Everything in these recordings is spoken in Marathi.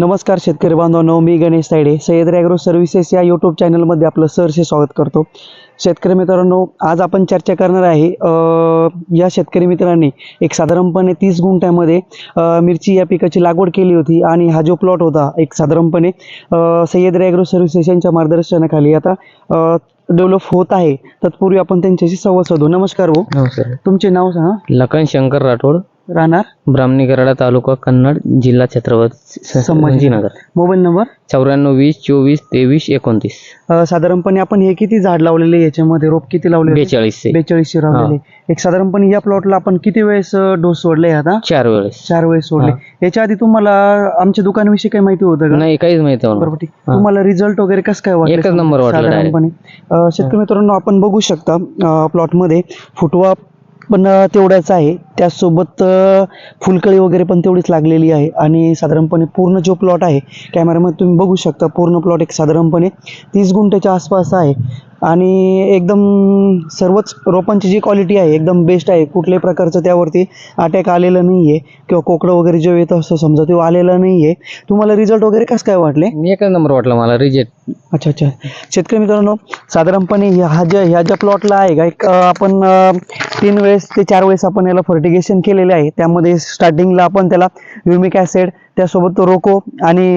नमस्कार शेतकरी बांधवांनो मी गणेश तायडे. सह्याद्री ॲग्रो सर्व्हिसेस या यूट्यूब चॅनलमध्ये आपलं सहर्ष स्वागत करतो. शेतकरी मित्रांनो आज आपण चर्चा करणार आहे या शेतकरी मित्रांनी एक साधारणपणे तीस गुंठ्यामध्ये मिरची या पिकाची लागवड केली होती आणि हा जो प्लॉट होता एक साधारणपणे सह्याद्री ॲग्रो सर्व्हिसेस यांच्या मार्गदर्शनाखाली आता डेव्हलप होत आहे. तत्पूर्वी आपण त्यांच्याशी संवाद साधू. नमस्कार भाऊ. नमस्कार. तुमचे नाव सांगा. लखन शंकर राठोड. राहणार? ब्राह्मणी कराडा तालुका कन्नड जिल्हा छत्रपती स- संभाजीनगर मोबाईल नंबर? चौऱ्याण्णव वीस चोवीस तेवीस एकोणतीस. अ, साधारणपणे आपण हे किती झाड लावलेले याच्यामध्ये? रोप किती लावले होते? बेचाळीसशे. बेचाळीसशे लावलेले. एक साधारणपणे या प्लॉटला आपण किती वेळेस डोस सोडले आता? चार वेळेस. चार वेळेस सोडले. याच्या आधी तुम्हाला आमच्या दुकानाविषयी काही माहिती होतं का? नाही काहीच माहिती मला बरोबर ठीक. तुम्हाला रिझल्ट वगैरे कसं काय वाटलं? एकच नंबर वाटला साधारणपणे. अ, शेतकरी मित्रांनो आपण बघू शकता प्लॉटमध्ये फुटवा पण अ, तेवढाच आहे. त्याचसोबत अ, फुलकळी वगैरे पण तेवढीच लागलेली आहे. आणि साधारणपणे पूर्ण जो प्लॉट आहे कॅमेऱ्यामध्ये तुम्ही बघू शकता पूर्ण प्लॉट एक साधारणपणे तीस गुंठ्याच्या आसपास आहे. आणि एकदम सर्वच रोपांची जी क्वालिटी आहे एकदम बेस्ट आहे. कुठल्याही प्रकारचं त्यावरती अटॅक आलेलं नाही आहे किंवा कोकडं वगैरे जे येतं असं समजा ते आलेलं नाही आहे तुम्हाला रिझल्ट वगैरे कसं काय वाटले? एकच नंबर वाटला मला रिजेक्ट अच्छा अच्छा. शेतकरी मित्रांनो साधारणपणे ह्या ज्या ह्या ज्या प्लॉटला आहे का एक आपण तीन वेळेस ते चार वेळेस आपण याला फर्टिगेशन केलेले आहे. त्यामध्ये स्टार्टिंगला आपण त्याला युमिक ॲसिड त्यासोबत रोको आणि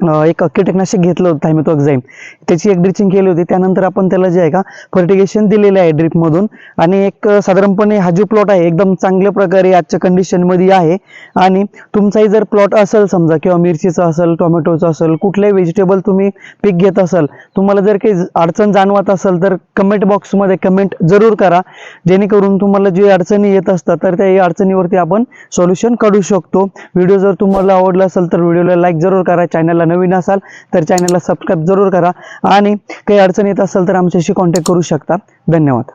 एक कीटकनाशक घेतलं होतं थायमेथॉक्झाईम त्याची एक ड्रिचिंग केली होती. त्यानंतर आपण त्याला जे आहे का फर्टिगेशन दिलेलं आहे ड्रिपमधून आणि एक साधारणपणे हा जो प्लॉट आहे एकदम चांगल्या प्रकारे आजच्या कंडिशनमध्ये आहे. आणि तुमचाही जर प्लॉट असेल समजा किंवा मिरचीचा असेल टोमॅटोचा असेल कुठलंही व्हेजिटेबल तुम्ही पीक घेत असाल तुम्हाला जर काही अडचण जाणवत असेल तर कमेंट बॉक्समध्ये कमेंट जरूर करा. जेणेकरून तुम्हाला जे अडचणी येत असतात तर त्या अडचणीवरती आपण सोल्युशन काढू शकतो. व्हिडिओ जर तुम्हाला आवडला असेल तर व्हिडिओला लाईक जरूर करा. चॅनलला नवीन असाल तर चॅनलला सबस्क्राईब जरूर करा. आणि काही अडचण येत असेल तर आमच्याशी कॉन्टॅक्ट करू शकता. धन्यवाद.